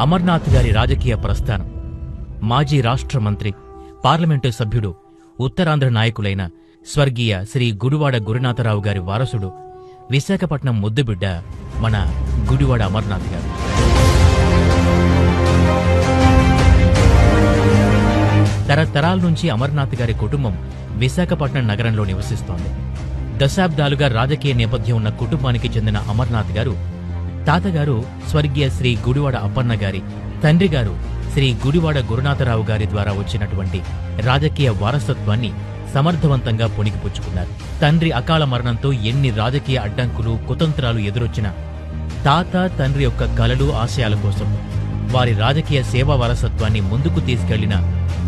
అమర్నాథ్ గారి రాజకీయ ప్రస్థానం. మాజీ రాష్ట్ర మంత్రి పార్లమెంటు సభ్యుడు ఉత్తరాంధ్ర నాయకులైన స్వర్గీయ శ్రీ గుడివాడ గురునాథరావు గారి వారసుడు విశాఖపట్నం ముద్దుబిడ్డ మన గుడివాడ అమర్నాథ్ గారు. తరతరాల నుంచి అమర్నాథ్ గారి కుటుంబం విశాఖపట్నం నగరంలో నివసిస్తోంది. దశాబ్దాలుగా రాజకీయ నేపథ్యం ఉన్న కుటుంబానికి చెందిన అమర్నాథ్ గారు తాతగారు స్వర్గీయ శ్రీ గుడివాడ అప్పన్న గారి తండ్రి గారు శ్రీ గుడివాడ గురునాథరావు గారి ద్వారా వచ్చినటువంటి రాజకీయ వారసత్వాన్ని సమర్థవంతంగా పుణికిపుచ్చుకున్నారు. తండ్రి అకాల మరణంతో ఎన్ని రాజకీయ అడ్డంకులు కుతంత్రాలు ఎదురొచ్చినా తాత తండ్రి యొక్క కలలు ఆశయాల కోసం వారి రాజకీయ సేవా వారసత్వాన్ని ముందుకు తీసుకెళ్ళిన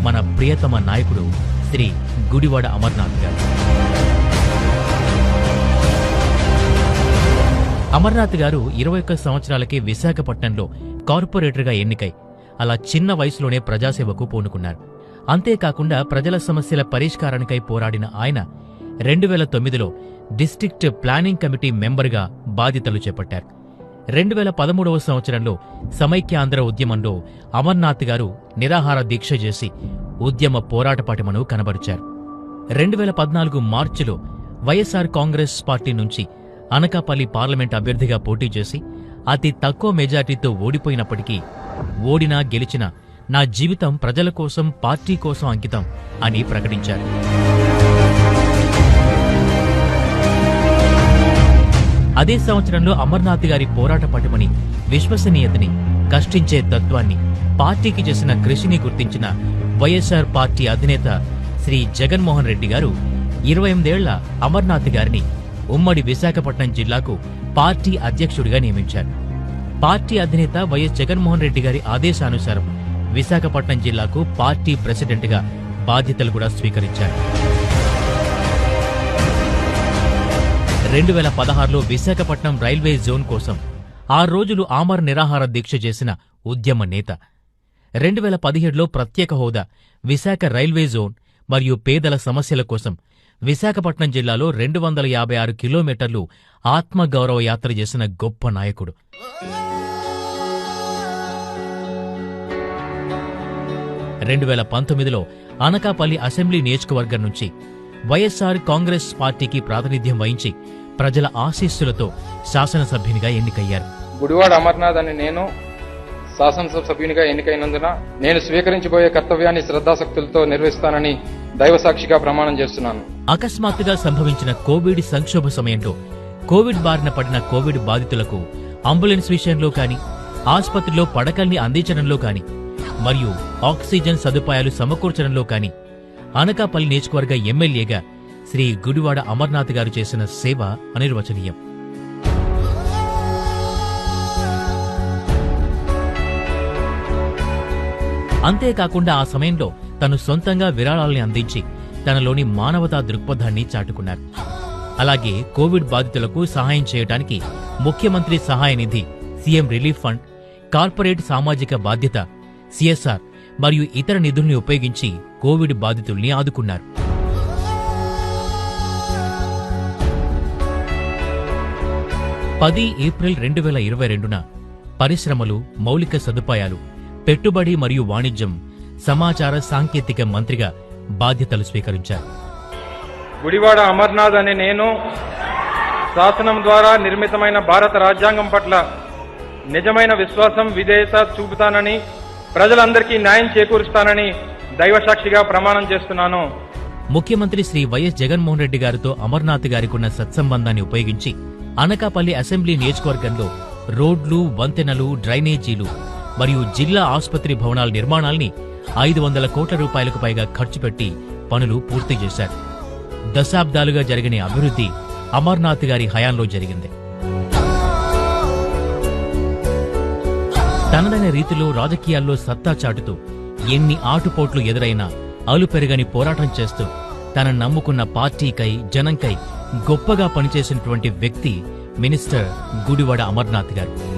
మన ప్రియతమ నాయకుడు శ్రీ గుడివాడ అమర్నాథ్ గారు. అమర్నాథ్ గారు ఇరవై ఒక్క సంవత్సరాలకే విశాఖపట్నంలో కార్పొరేటర్గా ఎన్నికై అలా చిన్న వయసులోనే ప్రజాసేవకు పూనుకున్నారు. అంతేకాకుండా ప్రజల సమస్యల పరిష్కారానికై పోరాడిన ఆయన రెండు వేల తొమ్మిదిలో డిస్టిక్ట్ ప్లానింగ్ కమిటీ మెంబర్గా బాధ్యతలు చేపట్టారు. రెండు వేల పదమూడవ సంవత్సరంలో సమైక్యాంధ్ర ఉద్యమంలో అమర్నాథ్ గారు నిరాహార దీక్ష చేసి ఉద్యమ పోరాటపాటిమను కనబరిచారు. రెండు వేల పద్నాలుగు మార్చిలో వైఎస్ఆర్ కాంగ్రెస్ పార్టీ నుంచి అనకాపల్లి పార్లమెంట్ అభ్యర్థిగా పోటీ చేసి అతి తక్కువ మెజార్టీతో ఓడిపోయినప్పటికీ ఓడినా గెలిచినా నా జీవితం ప్రజల కోసం పార్టీ కోసం అంకితం అని ప్రకటించారు. అదే సంవత్సరంలో అమర్నాథ్ గారి పోరాట పటిమని విశ్వసనీయతని కష్టించే తత్వాన్ని పార్టీకి చేసిన కృషిని గుర్తించిన వైఎస్ఆర్ పార్టీ అధినేత శ్రీ జగన్మోహన్ రెడ్డి గారు ఇరవై ఎనిమిదేళ్ళ అమర్నాథ్ గారిని ఉమ్మడి విశాఖపట్నం జిల్లాకు పార్టీ అధ్యక్షుడిగా నియమించారు. పార్టీ అధినేత వైఎస్ జగన్మోహన్ రెడ్డి గారి ఆదేశానుసారం విశాఖపట్నం జిల్లాకు పార్టీ ప్రెసిడెంట్గా బాధ్యతలు కూడా స్వీకరించారు. రెండు వేల పదహారులో విశాఖపట్నం రైల్వే జోన్ కోసం ఆరు రోజులు ఆమర నిరాహార దీక్ష చేసిన ఉద్యమ నేత. రెండు వేల పదిహేడులో ప్రత్యేక హోదా విశాఖ రైల్వే జోన్ మరియు పేదల సమస్యల కోసం విశాఖపట్నం జిల్లాలో రెండు వందల యాభై ఆరు కిలోమీటర్లు ఆత్మగౌరవ యాత్ర చేసిన గొప్ప నాయకుడు. రెండు వేల పంతొమ్మిదిలో అనకాపల్లి అసెంబ్లీ నియోజకవర్గం నుంచి వైఎస్ఆర్ కాంగ్రెస్ పార్టీకి ప్రాతినిధ్యం వహించి ప్రజల ఆశీస్సులతో శాసనసభ్యునిగా ఎన్నికయ్యారు. గుడివాడ అమర్నాథ్ అని నేను శాసనసభ సభ్యునిగా ఎన్నికైనందున నేను స్వీకరించబోయే కర్తవ్యాన్ని శ్రద్ధాశక్తులతో నిర్వహిస్తానని దైవసాక్షిగా ప్రమాణం చేస్తున్నాను. అకస్మాత్తుగా సంభవించిన కోవిడ్ సంక్షోభ సమయంలో కోవిడ్ బారిన పడిన కోవిడ్ బాధితులకు అంబులెన్స్ విషయంలో కానీ ఆసుపత్రిలో పడకల్ని అందించడంలో కాని మరియు ఆక్సిజన్ సదుపాయాలు సమకూర్చడంలో కాని అనకాపల్లి నియోజకవర్గ ఎమ్మెల్యేగా శ్రీ గుడివాడ అమర్నాథ్ గారు చేసిన సేవ అనిర్వచనీయం. అంతేకాకుండా ఆ సమయంలో తను సొంతంగా విరాళాల్ని అందించి తనలోని మానవతా దృక్పథాన్ని చాటుకున్నారు. అలాగే కోవిడ్ బాధితులకు సహాయం చేయడానికి ముఖ్యమంత్రి సహాయ నిధి సీఎం రిలీఫ్ ఫండ్ కార్పొరేట్ సామాజిక బాధ్యత సిఎస్ఆర్ మరియు ఇతర నిధుల్ని ఉపయోగించి కోవిడ్ బాధితుల్ని ఆదుకున్నారు. పది ఏప్రిల్ రెండు వేల ఇరవై రెండున పరిశ్రమలు మౌలిక సదుపాయాలు పెట్టుబడి మరియు వాణిజ్యం సమాచార సాంకేతిక మంత్రిగా బాధ్యతలు స్వీకరించారు. గుడివాడ అమర్నాథ్ అనే నేను శాసనం ద్వారా నిర్మితమైన భారత రాజ్యాంగం పట్ల నిజమైన విశ్వాసం విధేయత చూపుతానని ప్రజలందరికీ న్యాయం చేకూరుస్తానని దైవసాక్షిగా ప్రమాణం చేస్తున్నాను. ముఖ్యమంత్రి శ్రీ వైఎస్ జగన్మోహన్ రెడ్డి గారితో అమర్నాథ్ గారికున్న సత్సంబంధాన్ని ఉపయోగించి అనకాపల్లి అసెంబ్లీ నియోజకవర్గంలో రోడ్లు వంతెనలు డ్రైనేజీలు మరియు జిల్లా ఆసుపత్రి భవనాల నిర్మాణాల్ని ఐదు వందల కోట్ల రూపాయలకు పైగా ఖర్చు పెట్టి పనులు పూర్తి చేశారు. దశాబ్దాలుగా జరిగిన అభివృద్ధి అమర్నాథ్ గారి హయాంలో జరిగింది. తనదైన రీతిలో రాజకీయాల్లో సత్తా చాటుతూ ఎన్ని ఆటుపోట్లు ఎదురైనా అలుపెరగని పోరాటం చేస్తూ తన నమ్ముకున్న పార్టీకై జనంకై గొప్పగా పనిచేసినటువంటి వ్యక్తి మినిస్టర్ గుడివాడ అమర్నాథ్ గారు.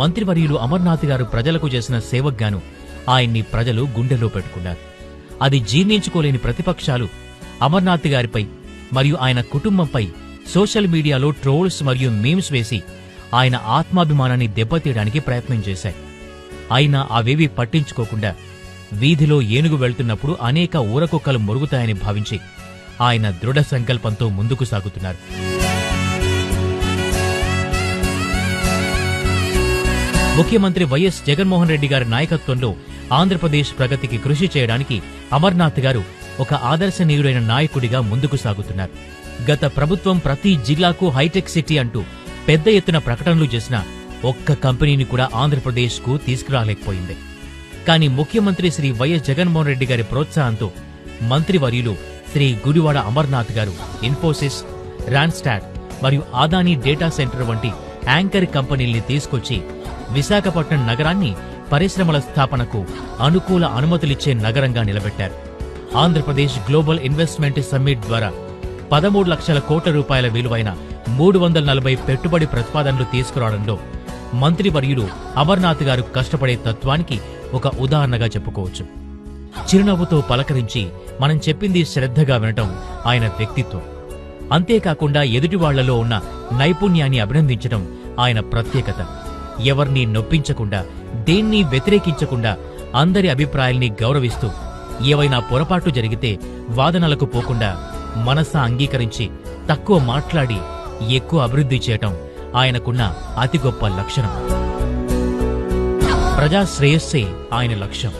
మంత్రివర్యులు అమర్నాథ్ గారు ప్రజలకు చేసిన సేవగ్గాను ఆయన్ని ప్రజలు గుండెలో పెట్టుకున్నారు. అది జీర్ణించుకోలేని ప్రతిపక్షాలు అమర్నాథ్ గారిపై మరియు ఆయన కుటుంబంపై సోషల్ మీడియాలో ట్రోల్స్ మరియు మీమ్స్ వేసి ఆయన ఆత్మాభిమానాన్ని దెబ్బతీయడానికి ప్రయత్నం చేశాయి. అయినా అవేవీ పట్టించుకోకుండా వీధిలో ఏనుగు వెళ్తున్నప్పుడు అనేక ఊరకుక్కలు మొరుగుతాయని భావించి ఆయన దృఢ సంకల్పంతో ముందుకు సాగుతున్నారు. ముఖ్యమంత్రి వైఎస్ జగన్మోహన్ రెడ్డి గారి నాయకత్వంలో ఆంధ్రప్రదేశ్ ప్రగతికి కృషి చేయడానికి అమర్నాథ్ గారు ఒక ఆదర్శనీయుడైన నాయకుడిగా ముందుకు సాగుతున్నారు. గత ప్రభుత్వం ప్రతి జిల్లాకు హైటెక్ సిటీ అంటూ పెద్ద ఎత్తున ప్రకటనలు చేసిన ఒక్క కంపెనీని కూడా ఆంధ్రప్రదేశ్కు తీసుకురాలేకపోయింది. కానీ ముఖ్యమంత్రి శ్రీ వైఎస్ జగన్మోహన్ రెడ్డి గారి ప్రోత్సాహంతో మంత్రివర్యులు శ్రీ గుడివాడ అమర్నాథ్ గారు ఇన్ఫోసిస్ రాన్స్టాట్ మరియు ఆదానీ డేటా సెంటర్ వంటి యాంకర్ కంపెనీల్ని తీసుకొచ్చి విశాఖపట్నం నగరాన్ని పరిశ్రమల స్థాపనకు అనుకూల అనుమతులిచ్చే నగరంగా నిలబెట్టారు. ఆంధ్రప్రదేశ్ గ్లోబల్ ఇన్వెస్ట్మెంట్ సమ్మిట్ ద్వారా పదమూడు లక్షల కోట్ల రూపాయల విలువైన మూడు వందల నలభై పెట్టుబడి ప్రతిపాదనలు తీసుకురావడంలో మంత్రివర్యులు అమర్నాథ్ గారు కష్టపడే తత్వానికి ఒక ఉదాహరణగా చెప్పుకోవచ్చు. చిరునవ్వుతో పలకరించి మనం చెప్పింది శ్రద్ధగా వినటం ఆయన వ్యక్తిత్వం. అంతేకాకుండా ఎదుటి వాళ్ళలో ఉన్న నైపుణ్యాన్ని అభినందించడం ఆయన ప్రత్యేకత. ఎవర్నీ నొప్పించకుండా దేన్ని వ్యతిరేకించకుండా అందరి అభిప్రాయాల్ని గౌరవిస్తూ ఏవైనా పొరపాటు జరిగితే వాదనలకు పోకుండా మనస అంగీకరించి తక్కువ మాట్లాడి ఎక్కువ అభివృద్ధి చేయటం ఆయనకున్న అతి గొప్ప లక్షణం. ప్రజా శ్రేయస్సే ఆయన లక్ష్యం.